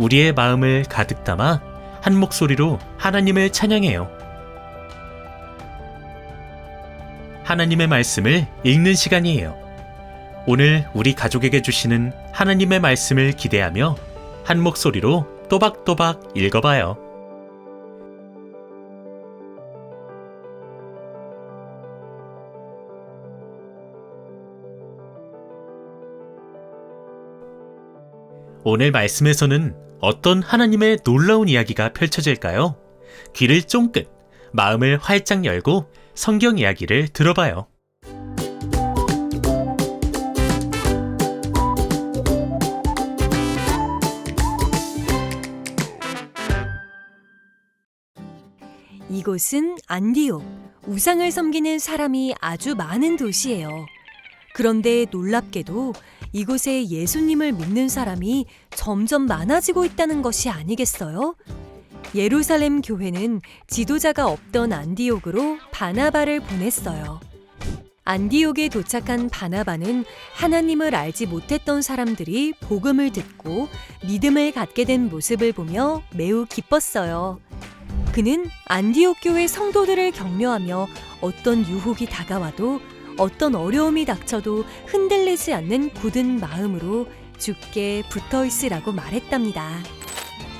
우리의 마음을 가득 담아 한 목소리로 하나님을 찬양해요. 하나님의 말씀을 읽는 시간이에요. 오늘 우리 가족에게 주시는 하나님의 말씀을 기대하며 한 목소리로 또박또박 읽어봐요. 오늘 말씀에서는 어떤 하나님의 놀라운 이야기가 펼쳐질까요? 귀를 쫑긋, 마음을 활짝 열고 성경 이야기를 들어봐요. 이곳은 안디옥, 우상을 섬기는 사람이 아주 많은 도시예요. 그런데 놀랍게도 이곳에 예수님을 믿는 사람이 점점 많아지고 있다는 것이 아니겠어요? 예루살렘 교회는 지도자가 없던 안디옥으로 바나바를 보냈어요. 안디옥에 도착한 바나바는 하나님을 알지 못했던 사람들이 복음을 듣고 믿음을 갖게 된 모습을 보며 매우 기뻤어요. 그는 안디옥 교회 성도들을 격려하며 어떤 유혹이 다가와도 어떤 어려움이 닥쳐도 흔들리지 않는 굳은 마음으로 죽게 붙어 있으라고 말했답니다.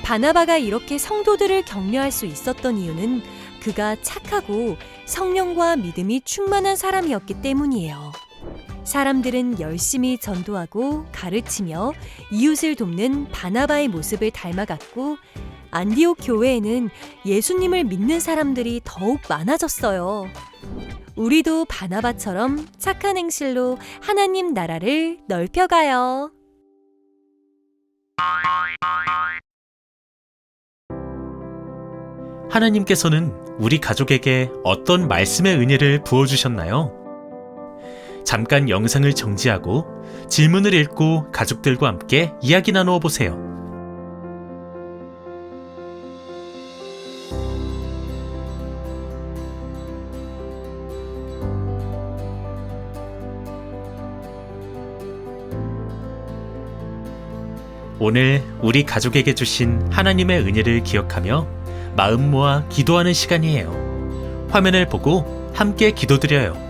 바나바가 이렇게 성도들을 격려할 수 있었던 이유는 그가 착하고 성령과 믿음이 충만한 사람이었기 때문이에요. 사람들은 열심히 전도하고 가르치며 이웃을 돕는 바나바의 모습을 닮아갔고 안디옥 교회에는 예수님을 믿는 사람들이 더욱 많아졌어요. 우리도 바나바처럼 착한 행실로 하나님 나라를 넓혀가요. 하나님께서는 우리 가족에게 어떤 말씀의 은혜를 부어주셨나요? 잠깐 영상을 정지하고 질문을 읽고 가족들과 함께 이야기 나누어 보세요. 오늘 우리 가족에게 주신 하나님의 은혜를 기억하며 마음 모아 기도하는 시간이에요. 화면을 보고 함께 기도드려요.